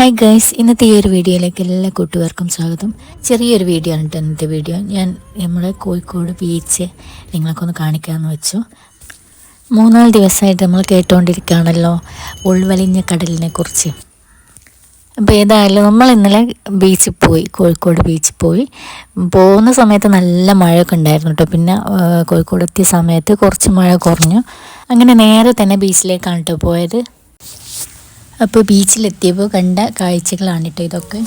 Hi guys ഇന്നത്തെ ഈ ഒരു വീഡിയോയിലേക്ക് എല്ലാ കൂട്ടുകാർക്കും സ്വാഗതം. ചെറിയൊരു വീഡിയോ ആണ് ഇന്നത്തെ വീഡിയോ. ഞാൻ നമ്മുടെ കോഴിക്കോട് ബീച്ച് നിങ്ങളൊക്കെ ഒന്ന് കാണിക്കാമെന്ന് വെച്ചു. മൂന്നാൽ ദിവസമായിട്ട് നമ്മൾ കേട്ടുകൊണ്ടിരിക്കുകയാണല്ലോ ഉൾവലിഞ്ഞ കടലിനെ കുറിച്ച്. അപ്പോൾ ഏതായാലും നമ്മൾ ഇന്നലെ ബീച്ചിൽ പോയി കോഴിക്കോട് ബീച്ചിൽ പോയി. പോകുന്ന സമയത്ത് നല്ല മഴയൊക്കെ ഉണ്ടായിരുന്നു കേട്ടോ. പിന്നെ കോഴിക്കോട് എത്തിയ സമയത്ത് കുറച്ച് മഴ കുറഞ്ഞു. അങ്ങനെ നേരെ തന്നെ ബീച്ചിലേക്കാണ് കേട്ടോ പോയത്. അപ്പോൾ ബീച്ചിലെത്തിയപ്പോൾ കണ്ട കാഴ്ചകളാണ് കേട്ടോ ഇതൊക്കെ.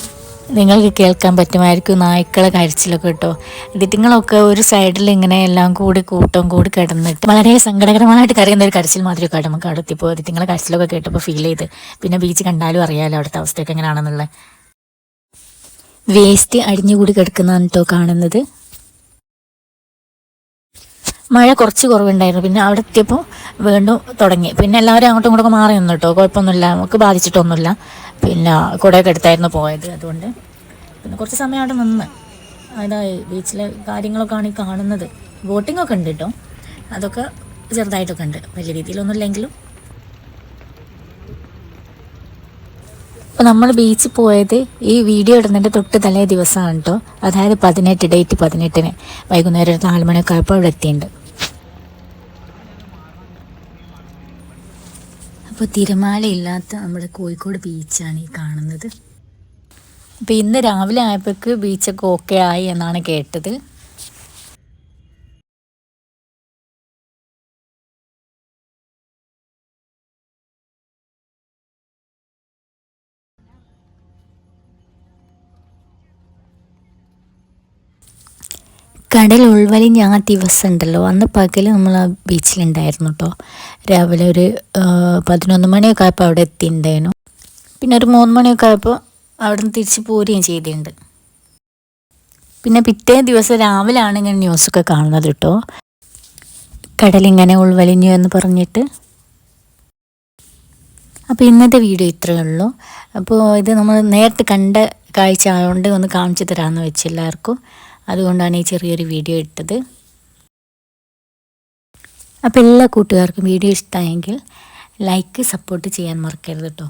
നിങ്ങൾക്ക് കേൾക്കാൻ പറ്റുമായിരിക്കും നായ്ക്കളെ കരച്ചിലൊക്കെ കേട്ടോ. ഇതിറ്റുങ്ങളൊക്കെ ഒരു സൈഡിൽ ഇങ്ങനെ എല്ലാം കൂടി കൂട്ടം കൂടി കിടന്നിട്ട് വളരെ സങ്കടകരമായിട്ട് കരയുന്ന ഒരു കരച്ചിൽ മാത്രമേ അവിടെ എത്തിയപ്പോൾ ഇതിറ്റുങ്ങളെ കരച്ചിലൊക്കെ കേട്ടപ്പോൾ ഫീൽ ചെയ്ത്. പിന്നെ ബീച്ച് കണ്ടാലും അറിയാമല്ലോ അവിടുത്തെ അവസ്ഥയൊക്കെ എങ്ങനെയാണെന്നുള്ളത്. വേസ്റ്റ് അടിഞ്ഞുകൂടി കിടക്കുന്നതാണ് കേട്ടോ കാണുന്നത്. മഴ കുറച്ച് കുറവുണ്ടായിരുന്നു. പിന്നെ അവിടെ എത്തിയപ്പോൾ വീണ്ടും തുടങ്ങി. പിന്നെ എല്ലാവരും അങ്ങോട്ടും ഇങ്ങോട്ടും മാറി നിന്നു കേട്ടോ. കുഴപ്പമൊന്നുമില്ല. നമുക്ക് ബാധിച്ചിട്ടൊന്നുമില്ല. പിന്നെ കുടയൊക്കെ എടുത്തായിരുന്നു പോയത്. അതുകൊണ്ട് പിന്നെ കുറച്ച് സമയം അവിടെ നിന്ന്. അതായത് ബീച്ചിലെ കാര്യങ്ങളൊക്കെയാണ് ഈ കാണുന്നത്. ബോട്ടിംഗ് ഒക്കെ ഉണ്ട് കേട്ടോ. അതൊക്കെ ചെറുതായിട്ടൊക്കെ ഉണ്ട്. വലിയ രീതിയിലൊന്നും ഇല്ലെങ്കിലും. അപ്പോൾ നമ്മൾ ബീച്ചിൽ പോയത് ഈ വീഡിയോ ഇടുന്നതിന്റെ തൊട്ട് തലേ ദിവസമാണ് കേട്ടോ. അതായത് പതിനെട്ട് ഡേറ്റ് പതിനെട്ടിന്. വൈകുന്നേരം നാല് മണിയൊക്കെ ആയപ്പോൾ അവിടെ എത്തിയിട്ടുണ്ട്. അപ്പോൾ തിരമാലയില്ലാത്ത നമ്മുടെ കോഴിക്കോട് ബീച്ചാണ് ഈ കാണുന്നത്. അപ്പോൾ ഇന്ന് രാവിലെ ആയപ്പോഴേക്ക് ബീച്ചൊക്കെ ഓക്കെ ആയി എന്നാണ് കേട്ടത്. കടൽ ഉൾവലിഞ്ഞ ആ ദിവസം ഉണ്ടല്ലോ അന്ന് പകൽ നമ്മൾ ആ ബീച്ചിലുണ്ടായിരുന്നു കേട്ടോ രാവിലെ ഒരു പതിനൊന്ന് മണിയൊക്കെ ആയപ്പോൾ അവിടെ എത്തിയിട്ടുണ്ടായിരുന്നു പിന്നെ ഒരു മൂന്ന് മണിയൊക്കെ ആയപ്പോൾ അവിടെ നിന്ന് തിരിച്ച് പോരുകയും ചെയ്തിട്ടുണ്ട് പിന്നെ പിറ്റേ ദിവസം രാവിലെയാണ് ഇങ്ങനെ ന്യൂസൊക്കെ കാണുന്നത് കേട്ടോ കടലിങ്ങനെ ഉൾവലിഞ്ഞു എന്ന് പറഞ്ഞിട്ട്. അപ്പോൾ ഇന്നത്തെ വീഡിയോ ഇത്രയേ ഉള്ളൂ. അപ്പോൾ ഇത് നമ്മൾ നേരത്തെ കണ്ട കാഴ്ച ആയതുകൊണ്ട് ഒന്ന് കാണിച്ചു തരാമെന്ന് വെച്ച് എല്ലാവർക്കും. അതുകൊണ്ടാണ് ഈ ചെറിയൊരു വീഡിയോ ഇട്ടത് അപ്പോൾ എല്ലാ കൂട്ടുകാർക്കും വീഡിയോ ഇഷ്ടമായെങ്കിൽ ലൈക്ക് സപ്പോർട്ട് ചെയ്യാൻ മറക്കരുത് കേട്ടോ